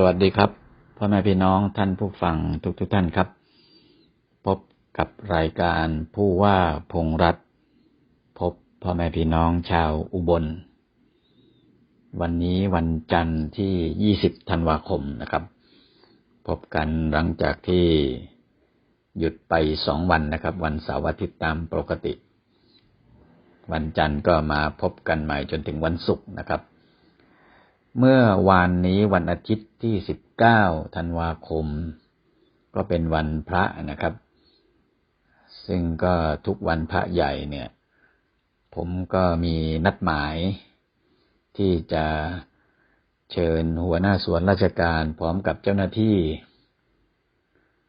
สวัสดีครับพ่อแม่พี่น้องท่านผู้ฟังทุกทุกท่านครับ พบกับรายการผู้ว่าพงษ์รัฐ พบพ่อแม่พี่น้องชาวอุบล วันนี้วันจันทร์ที่ 20 ธันวาคมนะครับ พบกันหลังจากที่หยุดไปสองวันนะครับ วันเสาร์อาทิตย์ตามปกติ วันจันทร์ก็มาพบกันใหม่จนถึงวันศุกร์นะครับ เมื่อวานนี้วันอาทิตย์ที่ 19 ธันวาคม ก็เป็นวันพระนะครับ ซึ่งก็ทุกวันพระใหญ่เนี่ย ผมก็มีนัดหมาย ที่จะเชิญหัวหน้าส่วนราชการพร้อมกับเจ้าหน้าที่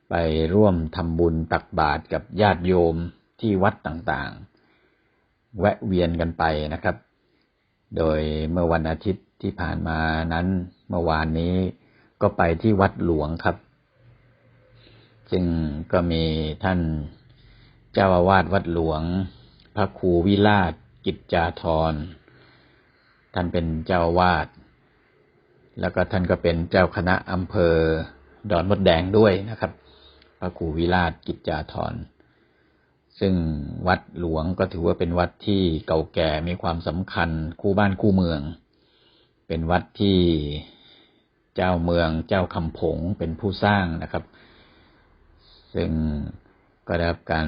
ไปร่วมทำบุญตักบาตรกับญาติโยมที่วัดต่างๆ แวะเวียนกันไปนะครับ โดยเมื่อวันอาทิตย์ที่ผ่านมานั้นเมื่อวานนี้ก็ไปที่วัดหลวงครับ ซึ่งก็มีท่านเจ้าอาวาสวัดหลวง พระครูวิราชกิจจาธรท่านเป็นเจ้าอาวาสแล้วก็ท่านก็เป็นเจ้าคณะอำเภอดอนมดแดงด้วยนะครับ พระครูวิราชกิจจาธร ซึ่งวัดหลวงก็ถือว่าเป็นวัดที่เก่าแก่มีความสำคัญคู่บ้านคู่เมือง เป็นวัดที่เจ้าเมืองเจ้าคำผงเป็นผู้สร้างนะครับ ซึ่งก็ได้รับการ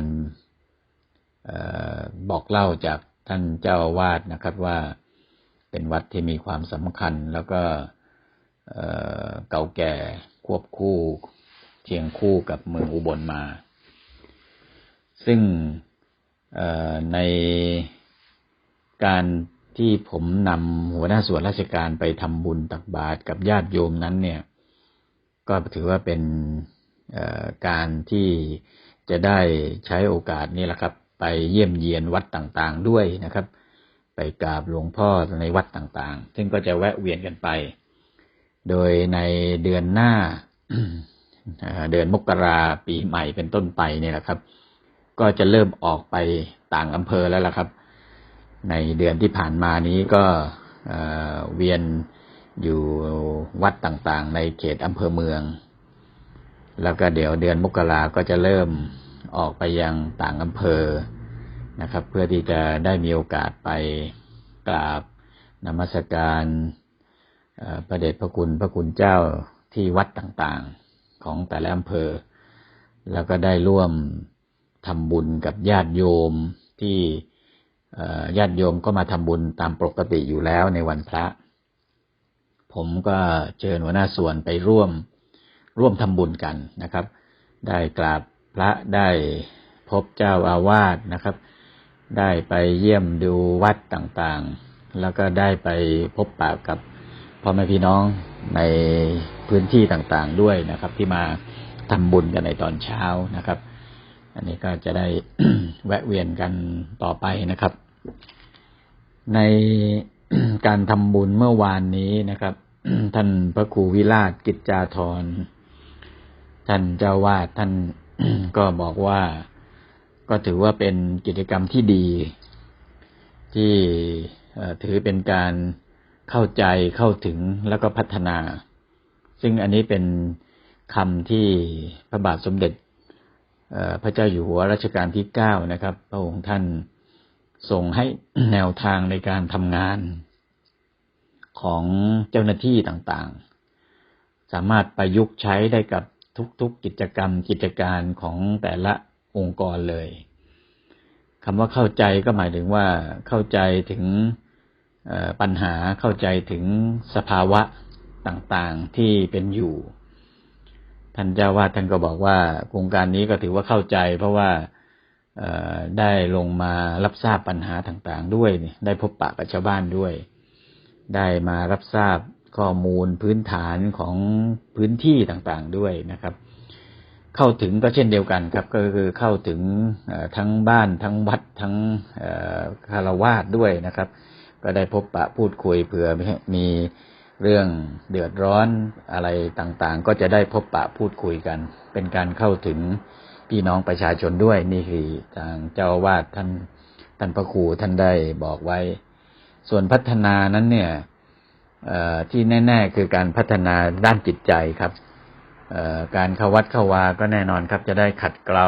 ออบอกเล่าจากท่านเจ้าวาสนะครับว่าเป็นวัดที่มีความสำคัญแล้วก็เอ่อเก่าแก่ควบคู่เคียงคู่กับเมืองอุบลมา ซึ่งในการที่ผมนำหัวหน้าส่วนราชการไปทำบุญตักบาตรกับญาติโยมนั้นเนี่ย ก็ถือว่าเป็นการที่จะได้ใช้โอกาสนี้แหละครับ ไปเยี่ยมเยียนวัดต่างๆด้วยนะครับ ไปกราบหลวงพ่อในวัดต่างๆ ซึ่งก็จะแวะเวียนกันไป โดยในเดือนหน้าเดือนมกราปีใหม่เป็นต้นไปเนี่ยแหละครับ ก็จะเริ่มออกไปต่างอำเภอแล้วล่ะครับ ในเดือนที่ผ่านมานี้ก็เวียนอยู่วัดต่างๆ ในเขตอำเภอเมือง แล้วก็เดี๋ยวเดือนมกราก็จะเริ่มออกไปยังต่างอำเภอนะครับ เพื่อที่จะได้มีโอกาสไปกราบนมัสการเอ่อพระเดชพระคุณพระคุณเจ้าที่วัดต่างๆของแต่ละอำเภอ แล้วก็ได้ร่วม ทำบุญกับญาติโยมที่ญาติโยมก็มาทำบุญตามปกติอยู่แล้วในวันพระ ผมก็เชิญหัวหน้าส่วนไปร่วมร่วมทำบุญกันนะครับ ได้กราบพระได้พบเจ้าอาวาสนะครับ ได้ไปเยี่ยมดูวัดต่างๆ แล้วก็ได้ไปพบปะกับพ่อแม่พี่น้องในพื้นที่ต่างๆด้วยนะครับ ที่มาทำบุญกันในตอนเช้านะครับ อันนี้ก็จะได้แวะเวียนกันต่อไปนะครับ ในการทำบุญเมื่อวานนี้นะครับ ท่านพระครูวิราชกิจจาธร ท่านเจ้าวาดท่านก็บอกว่า ก็ถือว่าเป็นกิจกรรมที่ดี ที่ถือเป็นการเข้าใจเข้าถึงแล้วก็พัฒนา ซึ่งอันนี้เป็นคำที่พระบาทสมเด็จ พระเจ้าอยู่หัวรัชกาลที่เก้านะครับ พระองค์ท่านส่งให้แนวทางในการทำงานของเจ้าหน้าที่ต่างๆ สามารถประยุกต์ใช้ได้กับทุกๆกิจกรรมกิจการของแต่ละองค์กรเลยคำว่าเข้าใจก็หมายถึงว่าเข้าใจถึงปัญหาเข้าใจถึงสภาวะต่างๆที่เป็นอยู่ ท่านเจ้าวาดท่านก็บอกว่าโครงการนี้ก็ถือว่าเข้าใจ เพราะว่าได้ลงมารับทราบปัญหาต่างๆ ด้วย ได้พบปะกับชาวบ้านด้วย ได้มารับทราบข้อมูลพื้นฐานของพื้นที่ต่างๆด้วยนะครับ เข้าถึงก็เช่นเดียวกันครับ ก็คือเข้าถึงทั้งบ้านทั้งวัดทั้งคารวาสด้วยนะครับ ก็ได้พบปะพูดคุยเผื่อมี เรื่องเดือดร้อนอะไรต่างๆ ก็จะได้พบปะพูดคุยกัน เป็นการเข้าถึงพี่น้องประชาชนด้วยนี่คือทางเจ้าวาสท่านท่านพระครูท่านได้บอกไว้ ส่วนพัฒนานั้นเนี่ยที่แน่ ๆ คือการพัฒนาด้านจิตใจครับการเข้าวัดเข้าวาก็แน่นอนครับ จะได้ขัดเกลา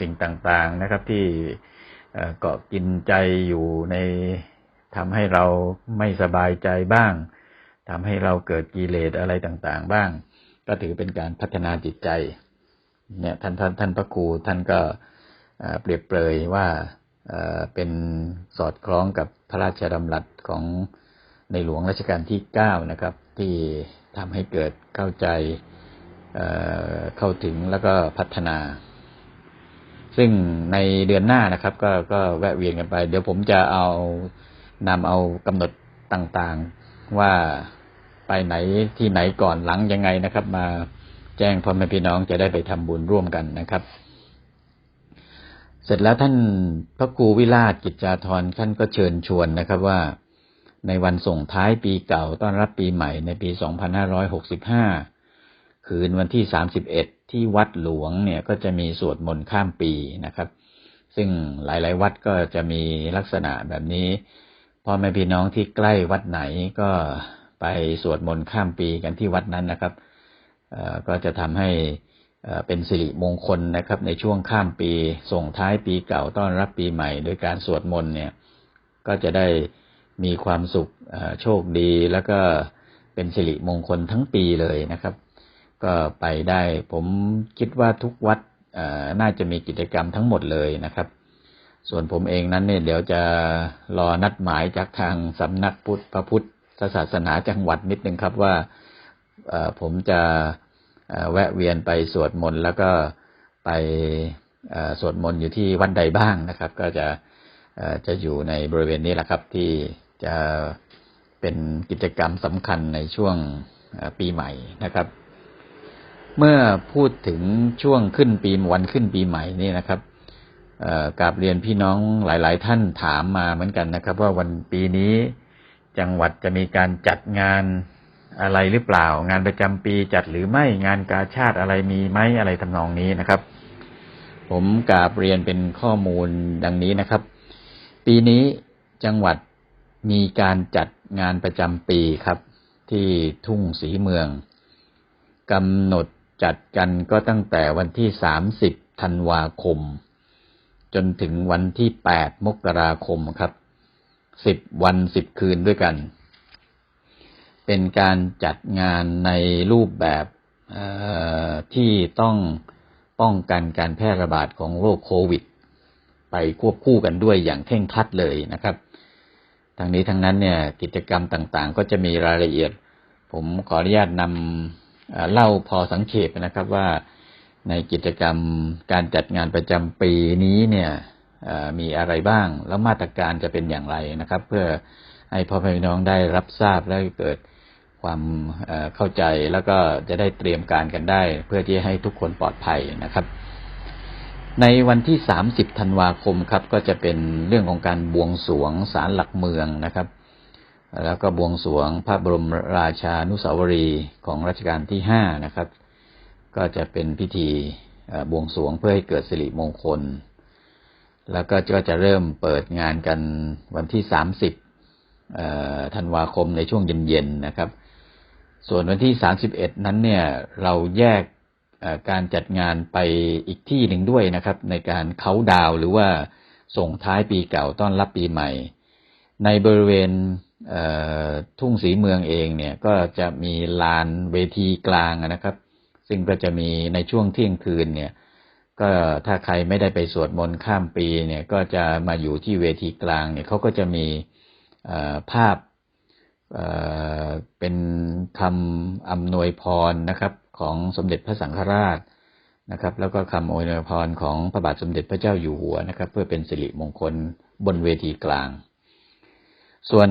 สิ่งต่างๆนะครับ ที่เกาะกินใจอยู่ในทำให้เราไม่สบายใจบ้าง ทำให้เราเกิดกิเลสอะไรต่างๆ บ้าง ก็ถือเป็นการพัฒนาจิตใจ เนี่ยท่านท่านท่านพระครูท่านก็เปรียบเปรยว่าเป็นสอดคล้องกับพระราชดำรัสของในหลวงรัชกาลที่เก้านะครับ ที่ทำให้เกิดเข้าใจเเข้าถึงแล้วก็พัฒนา ซึ่งในเดือนหน้านะครับ ก็ก็แวะเวียนกันไป เดี๋ยวผมจะเอานำเอากำหนดต่างๆ ว่าไปไหนที่ไหนก่อนหลังยังไงนะครับ มาแจ้งพ่อแม่พี่น้องจะได้ไปทำบุญร่วมกันนะครับ เสร็จแล้วท่านพระครูวิราชกิจจาธรท่านก็เชิญชวนนะครับว่าในวันส่งท้ายปีเก่าต้อนรับปีใหม่ในปี 2565 คืนวันที่ 31 ที่วัดหลวงเนี่ยก็จะมีสวดมนต์ข้ามปีนะครับ ซึ่งหลาย ๆ วัดก็จะมีลักษณะแบบนี้ พ่อแม่พี่น้องที่ใกล้วัดไหนก็ไปสวดมนต์ข้ามปีกันที่วัดนั้นนะครับก็จะทำให้เป็นสิริมงคลนะครับ ในช่วงข้ามปีส่งท้ายปีเก่าต้อนรับปีใหม่ โดยการสวดมนต์เนี่ย ก็จะได้มีความสุขโชคดีแล้วก็เป็นสิริมงคลทั้งปีเลยนะครับ ก็ไปได้ผมคิดว่าทุกวัดน่าจะมีกิจกรรมทั้งหมดเลยนะครับ ส่วนผมเองนั้นเนี่ยเดี๋ยวจะรอนัดหมายจากทางสำนักพุทธพระพุทธศาสนาจังหวัดนิดนึงครับว่าผมจะแวะเวียนไปสวดมนต์แล้วก็ไปสวดมนต์อยู่ที่วัดใดบ้างนะครับ ก็จะจะอยู่ในบริเวณนี้แหละครับ ที่จะเป็นกิจกรรมสำคัญในช่วงปีใหม่นะครับ เมื่อพูดถึงช่วงขึ้นปีวันขึ้นปีใหม่นี่นะครับ กราบเรียนพี่น้องหลาย ๆ ท่านถามมาเหมือนกันนะครับ ว่าวันปีนี้จังหวัดจะมีการจัดงานอะไรหรือเปล่า งานประจำปีจัดหรือไม่งานกาชาติอะไรมีไหมอะไรทำนองนี้นะครับ ผมกราบเรียนเป็นข้อมูลดังนี้นะครับ ปีนี้จังหวัดมีการจัดงานประจำปีครับ ที่ทุ่งสีเมืองกำหนดจัดกันก็ตั้งแต่วันที่ 30ธันวาคม จนถึงวันที่ 8 มกราคมครับ 10 วัน 10 คืนด้วยกัน เป็นการจัดงานในรูปแบบที่ต้องป้องกันการแพร่ระบาดของโรคโควิด ไปควบคู่กันด้วยอย่างเคร่งครัดเลยนะครับทางนี้ทั้งนั้นเนี่ยกิจกรรมต่างๆ ก็จะมีรายละเอียด ผมขออนุญาตนำเล่าพอสังเขปนะครับว่า ในกิจกรรมการจัดงานประจำปีนี้เนี่ยมีอะไรบ้าง แล้วมาตรการจะเป็นอย่างไรนะครับ เพื่อให้พ่อแม่พี่น้องได้รับทราบและเกิดความเข้าใจแล้วก็จะได้เตรียมการกันได้ เพื่อที่ให้ทุกคนปลอดภัยนะครับ ในวันที่ 30 ธันวาคมครับ ก็จะเป็นเรื่องของการบวงสรวงศาลหลักเมืองนะครับ แล้วก็บวงสรวงพระบรมราชานุสาวรีย์ของรัชกาลที่5นะครับ ก็จะเป็นพิธีบวงสรวงเพื่อให้เกิดสิริมงคล แล้วก็ก็จะเริ่มเปิดงานกันวันที่ 30เอ่อธันวาคมในช่วงเย็นๆนะครับ ส่วนวันที่ 31 นั้นเนี่ยเราแยกการจัดงานไปอีกที่หนึ่งด้วยนะครับ ในการเขาดาวหรือว่าส่งท้ายปีเก่าต้อนรับปีใหม่ ในบริเวณทุ่งสีเมืองเองเนี่ยก็จะมีลานเวทีกลางนะครับ ซึ่งก็จะมีในช่วงเที่ยงคืนเนี่ย ก็ถ้าใครไม่ได้ไปสวดมนต์ข้ามปีเนี่ย ก็จะมาอยู่ที่เวทีกลางเนี่ยเขาก็จะมีภาพเเป็นคำอำนวยพรนะครับ ของสมเด็จพระสังฆราชนะครับ แล้วก็คำอวยพรของพระบาทสมเด็จพระเจ้าอยู่หัวนะครับ เพื่อเป็นสิริมงคลบนเวทีกลาง ส่วน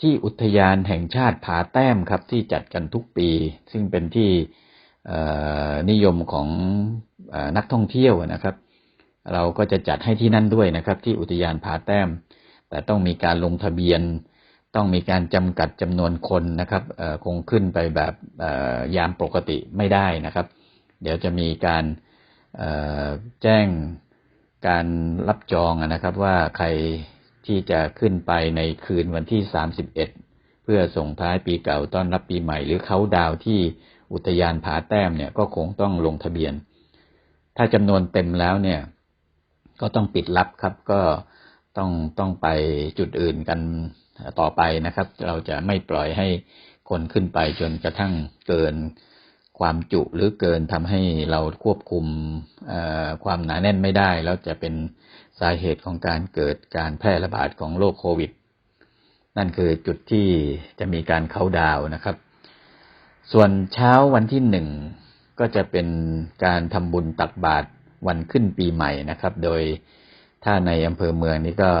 ที่อุทยานแห่งชาติผาแต้มครับที่จัดกันทุกปี ซึ่งเป็นที่ นิยมของอนักท่องเที่ยวนะครับ เราก็จะจัดให้ที่นั่นด้วยนะครับ ที่อุทยานผาแต้ม แต่ต้องมีการลงทะเบียน ต้องมีการจำกัดจำนวนคนนะครับคงขึ้นไปแบบยามปกติไม่ได้นะครับ เดี๋ยวจะมีการแจ้งการรับจองนะครับว่าใครที่จะขึ้นไปในคืนวันที่ 31 เพื่อส่งท้ายปีเก่าต้อนรับปีใหม่ หรือเขาดาวที่ อุทยานผาแต้มเนี่ยก็คงต้องลงทะเบียน ถ้าจำนวนเต็มแล้วเนี่ย ก็ต้องปิดรับครับก็ต้องต้องไปจุดอื่นกันต่อไปนะครับ เราจะไม่ปล่อยให้คนขึ้นไปจนกระทั่งเกินความจุหรือเกินทำให้เราควบคุมความหนาแน่นไม่ได้ แล้วจะเป็นสาเหตุของการเกิดการแพร่ระบาดของโรคโควิด นั่นคือจุดที่จะมีการเข้าดาวนะครับ ส่วนเช้าวันที่หนึ่งก็จะเป็นการทำบุญตักบาตรวันขึ้นปีใหม่นะครับ โดยถ้าในอำเภอเมืองนี้ก็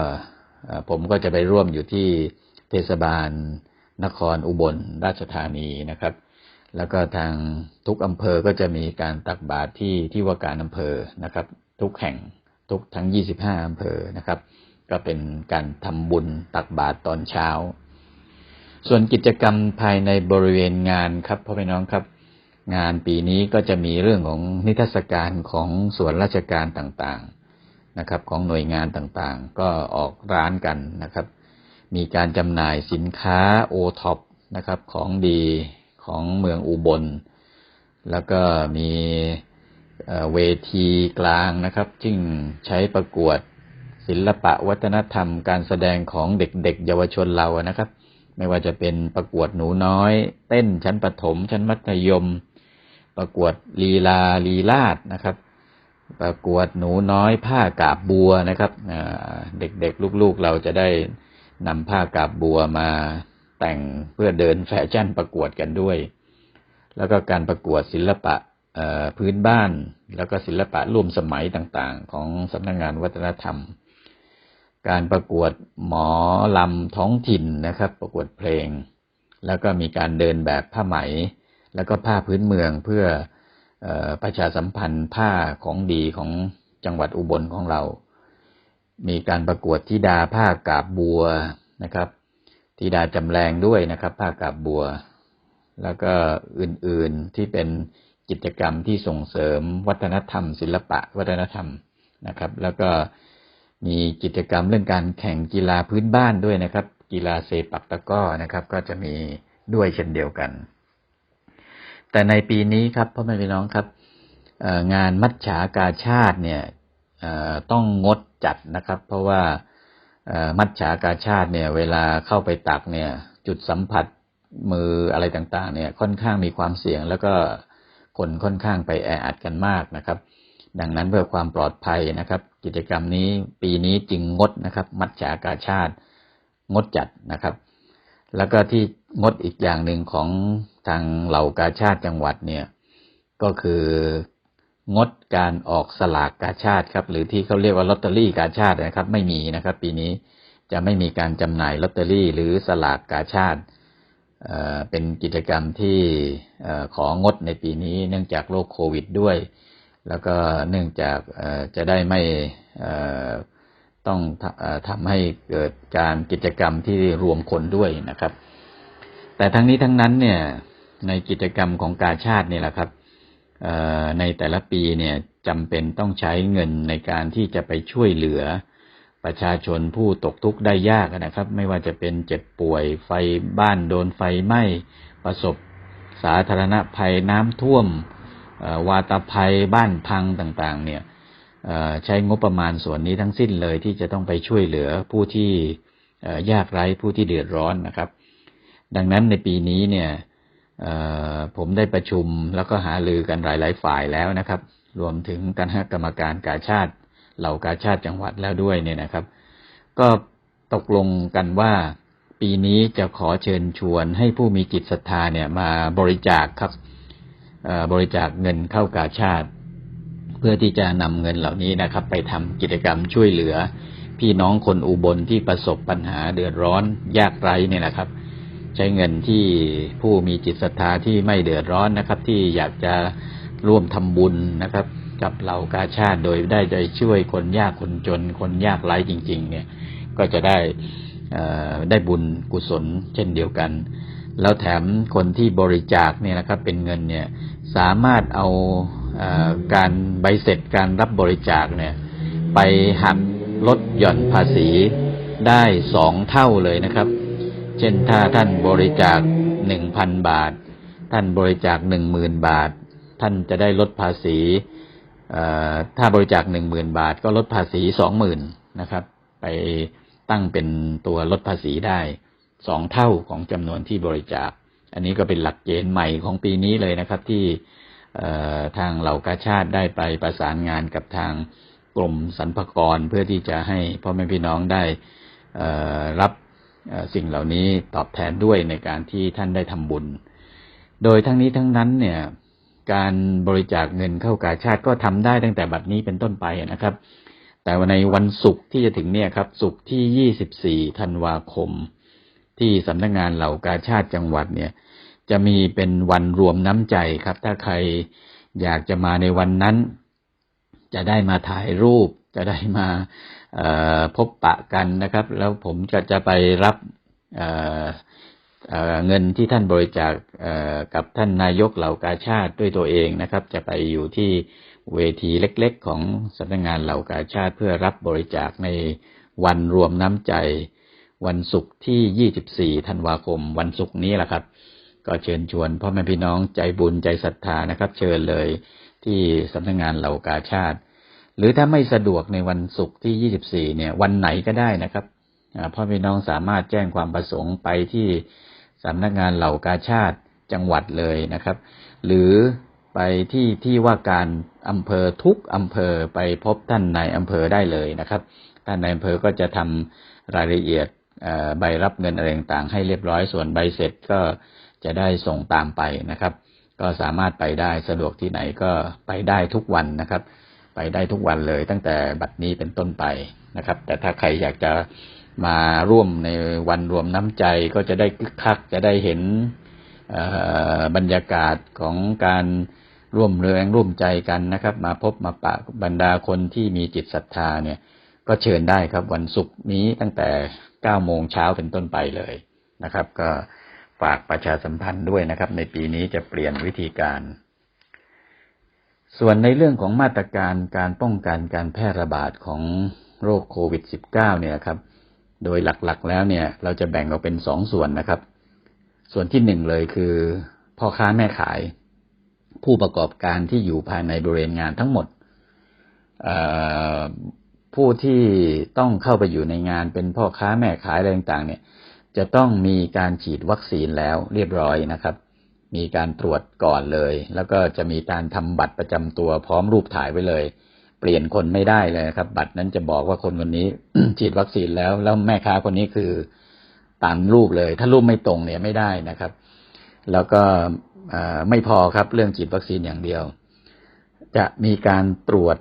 ผมก็จะไปร่วมอยู่ที่เทศบาลนครอุบลราชธานีนะครับ แล้วก็ทางทุกอำเภอก็จะมีการตักบาตรที่ที่ว่าการอำเภอนะครับ ทุกแห่งทุกทั้ง 25 อำเภอนะครับ ก็เป็นการทำบุญตักบาตรตอนเช้า ส่วนกิจกรรมภายในบริเวณงานครับพ่อพี่น้องครับ งานปีนี้ก็จะมีเรื่องของนิทรรศการของส่วนราชการต่างๆนะครับ ของหน่วยงานต่างๆ ก็ออกร้านกันนะครับ มีการจำหน่ายสินค้าโอท็อปนะครับของดีของเมืองอุบล แล้วก็มีเวทีกลางนะครับซึ่งใช้ประกวดศิลปะวัฒนธรรม การแสดงของเด็กๆ เยาวชนเรานะครับ ไม่ว่าจะเป็นประกวดหนูน้อย เต้นชั้นประถม ชั้นมัธยม ประกวดลีลาลีลาดนะครับ ประกวดหนูน้อยผ้ากาบบัวนะครับเด็กๆลูกๆเราจะได้นำผ้ากาบบัวมาแต่งเพื่อเดินแฟชั่นประกวดกันด้วย แล้วก็การประกวดศิลปะพื้นบ้าน แล้วก็ศิลปะร่วมสมัยต่างๆ ของสำนักงงานวัฒนธรรม การประกวดหมอลำท้องถิ่นนะครับ ประกวดเพลง แล้วก็มีการเดินแบบผ้าไหม แล้วก็ผ้าพื้นเมืองเพื่อออประชาสัมพันธ์ผ้าของดีของจังหวัดอุบลของเรา มีการประกวดธิดาผ้ากาบบัวนะครับธิดาจำแรงด้วยนะครับ ผ้ากาบบัว แล้วก็อื่นๆที่เป็นกิจกรรมที่ส่งเสริมวัฒนธรรม ศิลปะวัฒนธรรมนะครับ แล้วก็ มีกิจกรรมเรื่องการแข่งกีฬาพื้นบ้านด้วยนะครับ กีฬาเซปักตะก้อนะครับ ก็จะมีด้วยเช่นเดียวกัน แต่ในปีนี้ครับพ่อแม่พี่น้องครับงานมัจฉากาชาติเนี่ยต้องงดจัดนะครับ เพราะว่ามัจฉากาชาติเนี่ย เวลาเข้าไปตักเนี่ย จุดสัมผัสมืออะไรต่างๆ เนี่ยค่อนข้างมีความเสี่ยง แล้วก็คนค่อนข้างไปแออัดกันมากนะครับ ดังนั้นเพื่อความปลอดภัยนะครับ กิจกรรมนี้ปีนี้จึงงดนะครับ มัจฉากาชาติงดจัดนะครับ แล้วก็ที่งดอีกอย่างหนึ่งของทางเหล่ากาชาติจังหวัดเนี่ย ก็คืองดการออกสลากกาชาติครับ หรือที่เขาเรียกว่าลอตเตอรี่กาชาตินะครับ ไม่มีนะครับ ปีนี้จะไม่มีการจำหน่ายลอตเตอรี่หรือสลากกาชาติเป็นกิจกรรมที่เอ่อของดในปีนี้ เนื่องจากโรคโควิดด้วย แล้วก็เนื่องจากจะได้ไม่ต้องทำให้เกิดการกิจกรรมที่รวมคนด้วยนะครับ แต่ทั้งนี้ทั้งนั้นเนี่ยในกิจกรรมของกาชาตินี่แหละครับในแต่ละปีเนี่ยจำเป็นต้องใช้เงินในการที่จะไปช่วยเหลือประชาชนผู้ตกทุกข์ได้ยากนะครับ ไม่ว่าจะเป็นเจ็บป่วยไฟบ้านโดนไฟไหม้ประสบสาธารณภัยน้ำท่วม วาตภัยบ้านพังต่างๆ เนี่ยใช้งบประมาณส่วนนี้ทั้งสิ้นเลยที่จะต้องไปช่วยเหลือผู้ที่ยากไร้ผู้ที่เดือดร้อนนะครับ ดังนั้นในปีนี้เนี่ยผมได้ประชุมแล้วก็หารือกันหลายๆฝ่ายแล้วนะครับ รวมถึงคณะกรรมการกาชาติ เหล่ากาชาติจังหวัดแล้วด้วยเนี่ยนะครับ ก็ตกลงกันว่าปีนี้จะขอเชิญชวนให้ผู้มีจิตศรัทธาเนี่ยมาบริจาคครับ บริจาคเงินเข้ากาชาติ เพื่อที่จะนำเงินเหล่านี้นะครับ ไปทำกิจกรรมช่วยเหลือ พี่น้องคนอุบลที่ประสบปัญหาเดือดร้อนยากไร้เนี่ยนะครับ ใช้เงินที่ผู้มีจิตศรัทธาที่ไม่เดือดร้อนนะครับ ที่อยากจะร่วมทำบุญนะครับ กับเหล่ากาชาติโดยได้ใจช่วยคนยากคนจน คนยากไร้จริง ๆ เนี่ย ก็จะได้ได้บุญกุศลเช่นเดียวกัน แล้วแถมคนที่บริจาคเนี่ยนะครับเป็นเงินเนี่ยสามารถเอาเออการใบเสร็จการรับบริจาคเนี่ยไปหักลดหย่อนภาษีได้สองเท่าเลยนะครับ เช่นถ้าท่านบริจาคหนึ่งพันบาท ท่านบริจาคหนึ่งหมื่นบาท ท่านจะได้ลดภาษีถ้าบริจาคหนึ่งหมื่นบาท ก็ลดภาษีสองหมื่นนะครับ ไปตั้งเป็นตัวลดภาษีได้ สองเท่าของจำนวนที่บริจาค อันนี้ก็เป็นหลักเกณฑ์ใหม่ของปีนี้เลยนะครับ ที่ทางเหล่ากาชาติได้ไปประสานงานกับทางกรมสรรพากรเพื่อที่จะให้พ่อแม่พี่น้องได้รับสิ่งเหล่านี้ตอบแทนด้วยในการที่ท่านได้ทำบุญ โดยทั้งนี้ทั้งนั้นเนี่ยการบริจาคเงินเข้ากาชาติก็ทำได้ตั้งแต่บัดนี้เป็นต้นไปนะครับ แต่ว่าในวันศุกร์ที่จะถึงเนี่ยครับศุกร์ที่ 24 ธันวาคม ที่สำนักงานเหล่ากาชาติจังหวัดเนี่ย จะมีเป็นวันรวมน้ำใจครับ ถ้าใครอยากจะมาในวันนั้น จะได้มาถ่ายรูป จะได้มาพบปะกันนะครับ แล้วผมก็จะไปรับเเเงินที่ท่านบริจาคกับท่านนายกเหล่ากาชาติด้วยตัวเองนะครับ จะไปอยู่ที่เวทีเล็ก ๆ ของสำนักงานเหล่ากาชาติเพื่อรับบริจาคในวันรวมน้ำใจ วันศุกร์ที่ 24 ธันวาคม วันศุกร์นี้แหละครับ ก็เชิญชวนพ่อแม่พี่น้องใจบุญใจศรัทธานะครับ เชิญเลยที่สำนักงานเหล่ากาชาติ หรือถ้าไม่สะดวกในวันศุกร์ที่ 24 เนี่ย วันไหนก็ได้นะครับอ่าพ่อพี่น้องสามารถแจ้งความประสงค์ไปที่สำนักงานเหล่ากาชาติจังหวัดเลยนะครับ หรือไปที่ที่ว่าการอำเภอทุกอำเภอไปพบท่านนายอำเภอได้เลยนะครับ ท่านนายอำเภอก็จะทำรายละเอียด ใบรับเงินอะไรต่างๆให้เรียบร้อยส่วนใบเสร็จก็จะได้ส่งตามไปนะครับ ก็สามารถไปได้สะดวกที่ไหนก็ไปได้ทุกวันนะครับ ไปได้ทุกวันเลยตั้งแต่บัดนี้เป็นต้นไปนะครับ แต่ถ้าใครอยากจะมาร่วมในวันรวมน้ำใจก็จะได้คึกคักจะได้เห็นบรรยากาศของการร่วมแรงร่วมใจกันนะครับ มาพบมาปะบรรดาคนที่มีจิตศรัทธาเนี่ย ก็เชิญได้ครับวันศุกร์นี้ตั้งแต่ 9โมงเช้าเป็นต้นไปเลยนะครับ ก็ฝากประชาสัมพันธ์ด้วยนะครับ ในปีนี้จะเปลี่ยนวิธีการ ส่วนในเรื่องของมาตรการการป้องกันการแพร่ระบาดของโรคโควิด -19 เนี่ยครับ โดยหลักๆ แล้วเนี่ย เราจะแบ่งออกเป็นสองส่วนนะครับ ส่วนที่หนึ่งเลยคือพ่อค้าแม่ขาย ผู้ประกอบการที่อยู่ภายในบริเวณงานทั้งหมด ผู้ที่ต้องเข้าไปอยู่ในงานเป็นพ่อค้าแม่ขายอะไรต่างๆเนี่ย จะต้องมีการฉีดวัคซีนแล้วเรียบร้อยนะครับ มีการตรวจก่อนเลย แล้วก็จะมีการทำบัตรประจำตัวพร้อมรูปถ่ายไว้เลย เปลี่ยนคนไม่ได้เลยครับ บัตรนั้นจะบอกว่าคนคนนี้ฉีดวัคซีนแล้ว แล้วแม่ค้าคนนี้คือตามรูปเลย ถ้ารูปไม่ตรงเนี่ยไม่ได้นะครับ แล้วก็ไม่พอครับเรื่องฉีดวัคซีนอย่างเดียว จะมีการตรวจ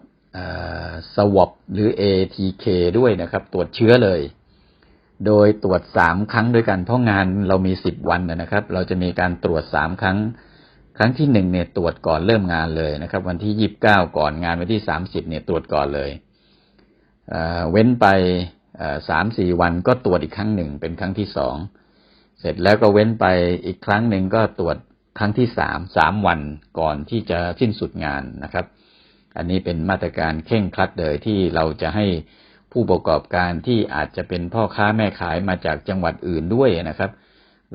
สวอปหรือ ATK ด้วยนะครับ ตรวจเชื้อเลย โดยตรวจสามครั้งด้วยกันเพราะงานเรามีสิบวันนะครับ เราจะมีการตรวจสามครั้ง ครั้งที่หนึ่งเนี่ยตรวจก่อนเริ่มงานเลยนะครับ วันที่ยี่บเก้าก่อนงานวันที่สามสิบเนี่ยตรวจก่อนเลยเเว้นไปสามสี่วันก็ตรวจอีกครั้งหนึ่งเป็นครั้งที่สองเสร็จแล้วก็เว้นไปอีกครั้งหนึ่งก็ตรวจครั้งที่สามสามวันก่อนที่จะสิ้นสุดงานนะครับ อันนี้เป็นมาตรการเข่งครัดเลยที่เราจะให้ผู้ประกอบการที่อาจจะเป็นพ่อค้าแม่ขายมาจากจังหวัดอื่นด้วยนะครับ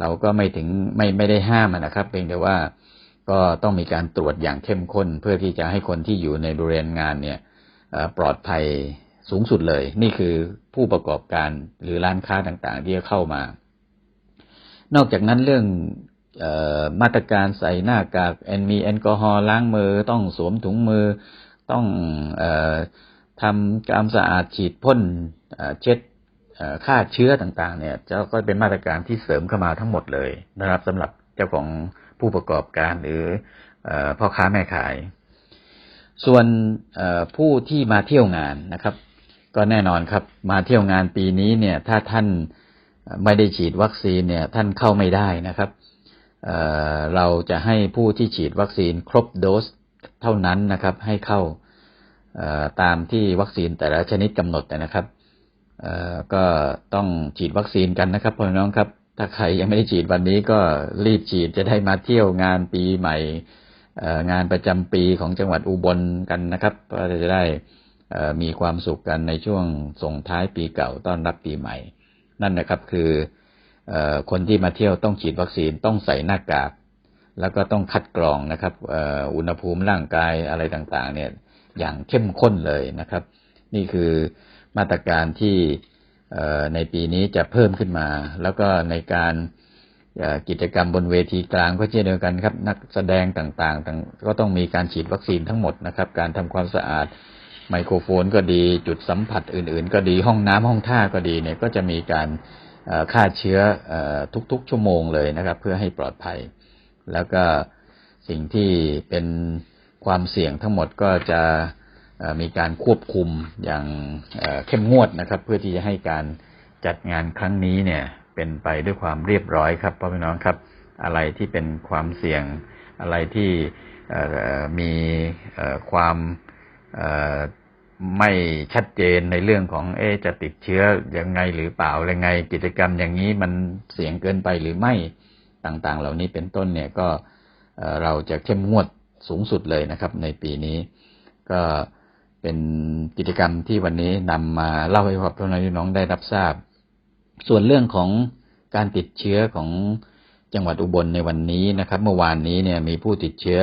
เราก็ไม่ถึงไม่ไม่ได้ห้ามนะครับเพียงแต่ว่าก็ต้องมีการตรวจอย่างเข้มข้น เพื่อที่จะให้คนที่อยู่ในบริเวณงานเนี่ยปลอดภัยสูงสุดเลย นี่คือผู้ประกอบการหรือร้านค้าต่างๆ ที่จะเข้ามา นอกจากนั้นเรื่องออมาตรการใส่หน้ากากแอนมีแอลกอฮอล์ล้างมือต้องสวมถุงมือ ต้องอทำความสะอาดฉีดพ่นเช็ดฆ่าเชื้อต่างๆ เนี่ยจะก็เป็นมาตรการที่เสริมเข้ามาทั้งหมดเลยนะครับสำหรับเจ้าของผู้ประกอบการหรือพ่อค้าแม่ขาย ส่วนผู้ที่มาเที่ยวงานนะครับ ก็แน่นอนครับมาเที่ยวงานปีนี้เนี่ยถ้าท่านไม่ได้ฉีดวัคซีนเนี่ยท่านเข้าไม่ได้นะครับเเราจะให้ผู้ที่ฉีดวัคซีนครบโดส เท่านั้นนะครับ ให้เข้าตามที่วัคซีนแต่ละชนิดกำหนดนะครับก็ต้องฉีดวัคซีนกันนะครับพ่อน้องครับ ถ้าใครยังไม่ได้ฉีดวันนี้ก็รีบฉีดจะได้มาเที่ยวงานปีใหม่งานประจำปีของจังหวัดอุบลกันนะครับก็จะได้มีความสุขกันในช่วงส่งท้ายปีเก่าต้อนรับปีใหม่ นั่นนะครับคือคนที่มาเที่ยวต้องฉีดวัคซีนต้องใส่หน้ากาก แล้วก็ต้องคัดกรองนะครับอุณหภูมิร่างกายอะไรต่างๆ เนี่ยอย่างเข้มข้นเลยนะครับ นี่คือมาตรการที่ในปีนี้จะเพิ่มขึ้นมา แล้วก็ในการกิจกรรมบนเวทีกลางก็เช่นเดียวกันครับ นักแสดงต่างๆต่างก็ต้องมีการฉีดวัคซีนทั้งหมดนะครับ การทำความสะอาดไมโครโฟนก็ดีจุดสัมผัสอื่น ๆ ก็ดีห้องน้ำห้องท่าก็ดีเนี่ยก็จะมีการฆ่าเชื้อทุกๆ ชั่วโมงเลยนะครับ เพื่อให้ปลอดภัย แล้วก็สิ่งที่เป็นความเสี่ยงทั้งหมดก็จะมีการควบคุมอย่างเข้มงวดนะครับ เพื่อที่จะให้การจัดงานครั้งนี้เนี่ยเป็นไปด้วยความเรียบร้อยครับพ่อพี่น้องครับ อะไรที่เป็นความเสี่ยงอะไรที่มีความไม่ชัดเจนในเรื่องของเอจะติดเชื้อยังไงหรือเปล่ายังไงกิจกรรมอย่างนี้มันเสี่ยงเกินไปหรือไม่ ต่างๆ เหล่านี้เป็นต้นเนี่ยก็เราจะเข้มงวดสูงสุดเลยนะครับ ในปีนี้ก็เป็นกิจกรรมที่วันนี้นำมาเล่าให้พ่อพี่น้องได้รับทราบ ส่วนเรื่องของการติดเชื้อของจังหวัดอุบลในวันนี้นะครับ เมื่อวานนี้เนี่ยมีผู้ติดเชื้อ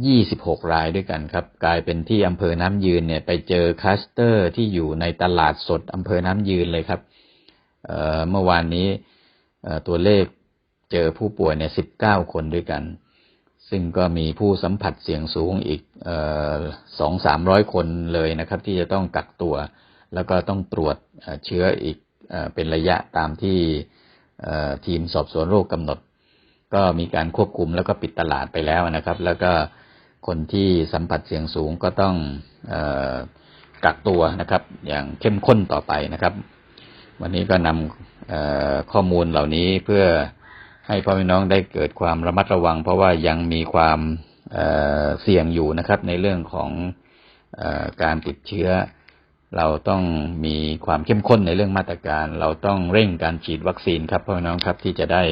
26 รายด้วยกันครับ กลายเป็นที่อำเภอน้ำยืนเนี่ยไปเจอคลัสเตอร์ที่อยู่ในตลาดสดอำเภอน้ำยืนเลยครับเเมื่อวานนี้ตัวเลข เจอผู้ป่วยเนี่ย19คนด้วยกัน ซึ่งก็มีผู้สัมผัสเสี่ยงสูงอีกสองสามร้อยคนเลยนะครับ ที่จะต้องกักตัว แล้วก็ต้องตรวจเเชื้ออีกเอเป็นระยะตามที่ทีมสอบสวนโรคกำหนด ก็มีการควบคุมแล้วก็ปิดตลาดไปแล้วนะครับ แล้วก็คนที่สัมผัสเสี่ยงสูงก็ต้องอกักตัวนะครับ อย่างเข้มข้นต่อไปนะครับ วันนี้ก็นำข้อมูลเหล่านี้เพื่อ ให้พ่อพี่น้องได้เกิดความระมัดระวัง เพราะว่ายังมีความเเสี่ยงอยู่นะครับ ในเรื่องของอการติดเชื้อ เราต้องมีความเข้มข้นในเรื่องมาตรการ เราต้องเร่งการฉีดวัคซีนครับพ่อพี่น้องครับที่จะได้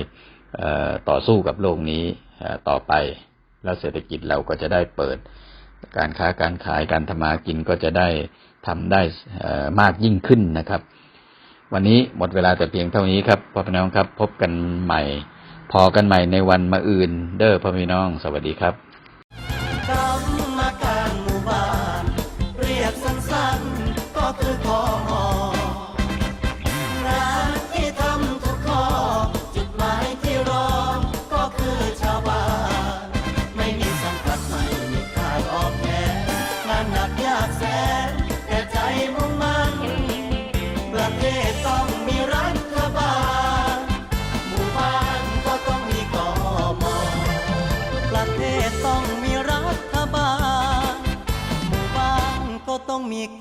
ต่อสู้กับโรคนี้ต่อไป แล้วเศรษฐกิจเราก็จะได้เปิดการค้าการขายการทำมากินก็จะได้ทำได้มากยิ่งขึ้นนะครับ วันนี้หมดเวลาแต่เพียงเท่านี้ครับพ่อพี่น้องครับ พบกันใหม่ พอกันใหม่ในวันมะอื่น เด้อพ่อพี่น้อง สวัสดีครับ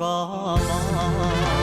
ก็มองมีกม